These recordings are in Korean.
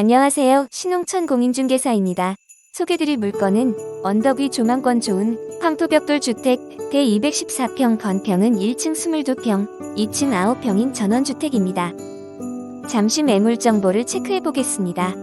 안녕하세요. 신홍천 공인중개사입니다. 소개드릴 물건은 언덕 위 조망권 좋은 황토벽돌 주택 대 214평 건평은 1층 22평, 2층 9평인 전원주택입니다. 잠시 매물 정보를 체크해 보겠습니다.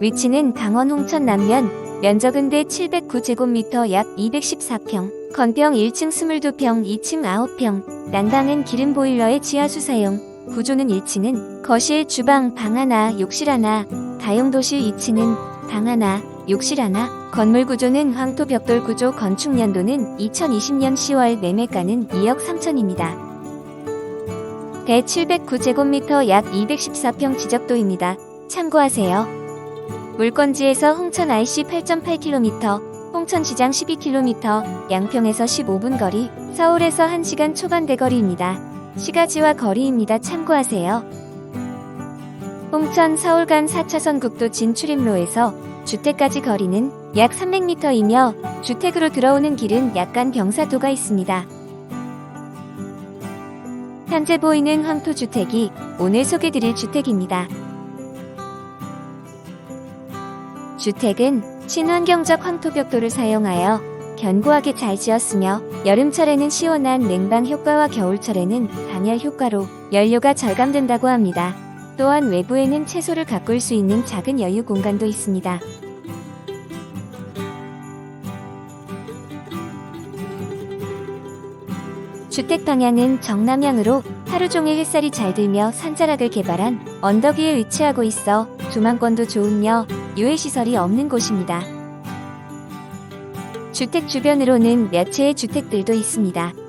위치는 강원 홍천 남면, 면적은 대 709제곱미터 약 214평, 건평 1층 22평, 2층 9평, 난방은 기름 보일러의 지하수 사용, 구조는 1층은 거실, 주방, 방 하나, 욕실 하나, 다용도실 2층은 방 하나, 욕실 하나, 건물 구조는 황토 벽돌 구조 건축 연도는 2020년 10월 매매가는 2억 3천입니다. 대 709제곱미터 약 214평 지적도입니다. 참고하세요. 물건지에서 홍천 IC 8.8km, 홍천시장 12km, 양평에서 15분 거리, 서울에서 1시간 초반 대거리입니다. 시가지와 거리입니다. 참고하세요. 홍천 서울 간 4차선 국도 진출입로에서 주택까지 거리는 약 300m이며 주택으로 들어오는 길은 약간 경사도가 있습니다. 현재 보이는 황토주택이 오늘 소개드릴 주택입니다. 주택은 친환경적 황토벽돌을 사용하여 견고하게 잘 지었으며 여름철에는 시원한 냉방 효과와 겨울철에는 단열 효과로 연료가 절감된다고 합니다. 또한 외부에는 채소를 가꿀 수 있는 작은 여유 공간도 있습니다. 주택 방향은 정남향으로 하루 종일 햇살이 잘 들며 산자락을 개발한 언덕 위에 위치하고 있어 조망권도 좋으며 유해시설이 없는 곳입니다. 주택 주변으로는 몇 채의 주택들도 있습니다.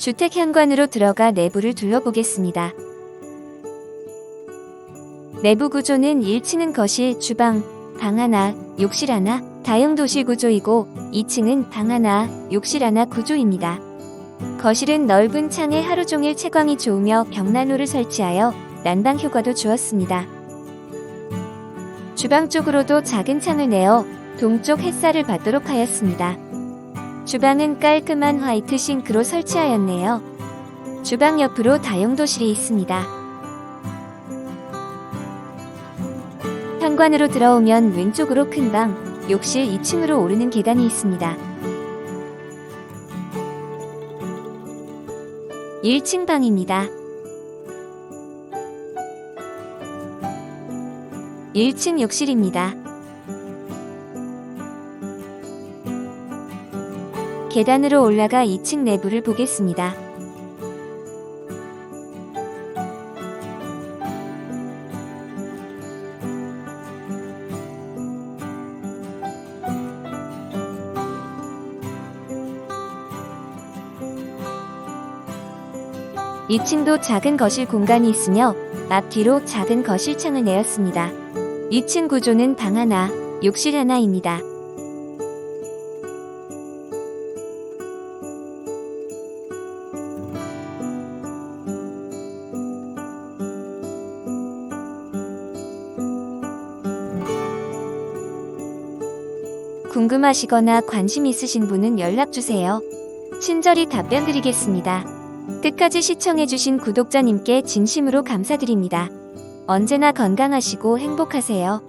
주택 현관으로 들어가 내부를 둘러보겠습니다. 내부 구조는 1층은 거실, 주방, 방 하나, 욕실 하나, 다용도실 구조이고 2층은 방 하나, 욕실 하나 구조입니다. 거실은 넓은 창에 하루 종일 채광이 좋으며 벽난로를 설치하여 난방 효과도 주었습니다. 주방 쪽으로도 작은 창을 내어 동쪽 햇살을 받도록 하였습니다. 주방은 깔끔한 화이트 싱크로 설치하였네요. 주방 옆으로 다용도실이 있습니다. 현관으로 들어오면 왼쪽으로 큰 방, 욕실 2층으로 오르는 계단이 있습니다. 1층 방입니다. 1층 욕실입니다. 계단으로 올라가 2층 내부를 보겠습니다. 이층도 작은 거실 공간이 있으며 앞뒤로 작은 거실 창을 내었습니다. 2층 구조는 방 하나, 욕실 하나입니다. 궁금하시거나 관심 있으신 분은 연락주세요. 친절히 답변 드리겠습니다. 끝까지 시청해주신 구독자님께 진심으로 감사드립니다. 언제나 건강하시고 행복하세요.